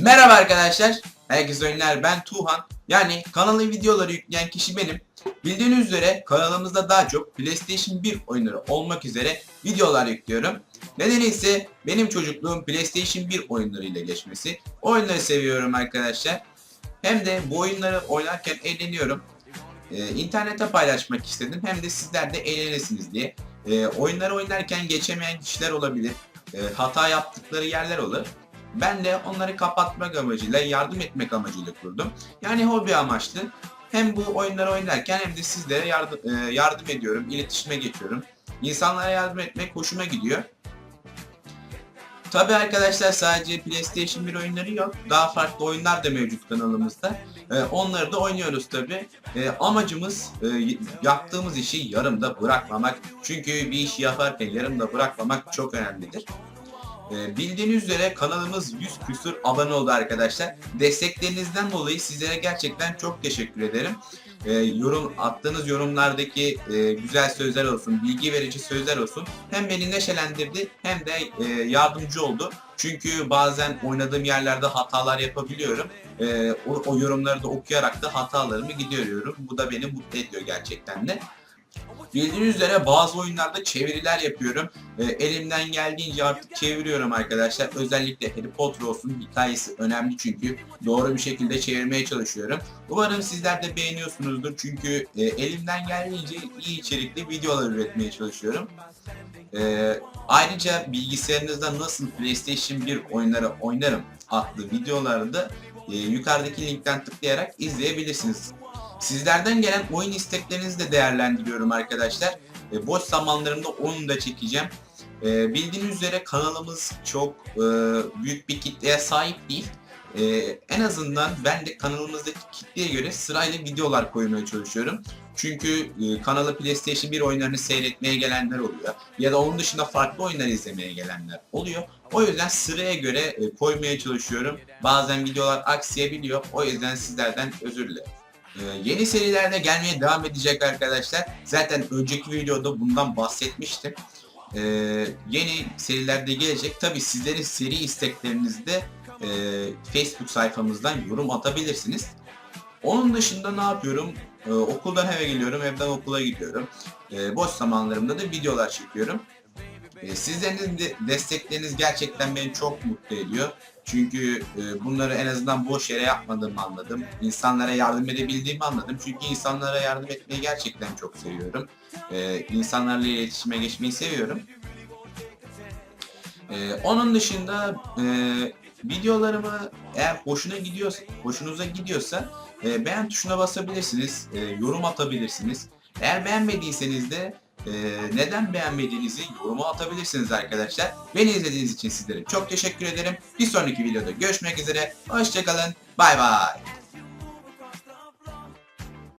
Merhaba arkadaşlar. Herkese oyunlar ben Tuhan. Yani kanalı videoları yükleyen kişi benim. Bildiğiniz üzere kanalımızda daha çok PlayStation 1 oyunları olmak üzere videolar yüklüyorum. Nedeni ise benim çocukluğum PlayStation 1 oyunlarıyla geçmesi. Oyunları seviyorum arkadaşlar. Hem de bu oyunları oynarken eğleniyorum. Ee, internete paylaşmak istedim. Hem de sizler de eğlenirsiniz diye. Ee, oyunları oynarken geçemeyen kişiler olabilir. Ee, hata yaptıkları yerler olur. Ben de onları kapatmak amacıyla, yardım etmek amacıyla kurdum. Yani hobi amaçlı. Hem bu oyunları oynarken hem de sizlere yardım, e, yardım ediyorum, iletişime geçiyorum. İnsanlara yardım etmek hoşuma gidiyor. Tabi arkadaşlar sadece PlayStation 1 oyunları yok. Daha farklı oyunlar da mevcut kanalımızda. E, onları da oynuyoruz tabi. amacımız e, yaptığımız işi yarımda bırakmamak. Çünkü bir işi yaparken yarımda bırakmamak çok önemlidir. Ee, bildiğiniz üzere kanalımız 100 küsur abone oldu arkadaşlar. Desteklerinizden dolayı sizlere gerçekten çok teşekkür ederim. Ee, yorum attığınız yorumlardaki e, güzel sözler olsun, bilgi verici sözler olsun hem beni neşelendirdi hem de e, yardımcı oldu. Çünkü bazen oynadığım yerlerde hatalar yapabiliyorum. E, o, o yorumları da okuyarak da hatalarımı gidiyorum. Bu da beni mutlu ediyor gerçekten de. Bildiğiniz üzere bazı oyunlarda çeviriler yapıyorum. E, elimden geldiğince artık çeviriyorum arkadaşlar. Özellikle Harry Potter olsun hikayesi önemli çünkü doğru bir şekilde çevirmeye çalışıyorum. Umarım sizler de beğeniyorsunuzdur çünkü e, elimden geldiğince iyi içerikli videolar üretmeye çalışıyorum. E, ayrıca bilgisayarınızda nasıl PlayStation 1 oyunları oynarım adlı videoları da e, yukarıdaki linkten tıklayarak izleyebilirsiniz. Sizlerden gelen oyun isteklerinizi de değerlendiriyorum arkadaşlar. E, boş zamanlarımda onu da çekeceğim. E, bildiğiniz üzere kanalımız çok e, büyük bir kitleye sahip değil. E, en azından ben de kanalımızdaki kitleye göre sırayla videolar koymaya çalışıyorum. Çünkü e, kanala PlayStation 1 oyunlarını seyretmeye gelenler oluyor. Ya da onun dışında farklı oyunlar izlemeye gelenler oluyor. O yüzden sıraya göre e, koymaya çalışıyorum. Bazen videolar aksayabiliyor. O yüzden sizlerden özür dilerim. Ee, yeni serilerde gelmeye devam edecek arkadaşlar. Zaten önceki videoda bundan bahsetmiştim. Ee, yeni serilerde gelecek. Tabi sizlerin seri isteklerinizi de e, Facebook sayfamızdan yorum atabilirsiniz. Onun dışında ne yapıyorum? Ee, okuldan eve geliyorum, evden okula gidiyorum. Ee, boş zamanlarımda da videolar çekiyorum. Ee, sizlerin de destekleriniz gerçekten beni çok mutlu ediyor. Çünkü e, bunları en azından boş yere yapmadığımı anladım. İnsanlara yardım edebildiğimi anladım. Çünkü insanlara yardım etmeyi gerçekten çok seviyorum. E, insanlarla iletişime geçmeyi seviyorum. E, onun dışında e, videolarımı eğer hoşuna gidiyorsa, hoşunuza gidiyorsa e, beğen tuşuna basabilirsiniz, yorum atabilirsiniz. Eğer beğenmediyseniz de e, neden beğenmediğinizi yoruma atabilirsiniz arkadaşlar. Beni izlediğiniz için sizlere çok teşekkür ederim. Bir sonraki videoda görüşmek üzere. Hoşçakalın. Bay bay.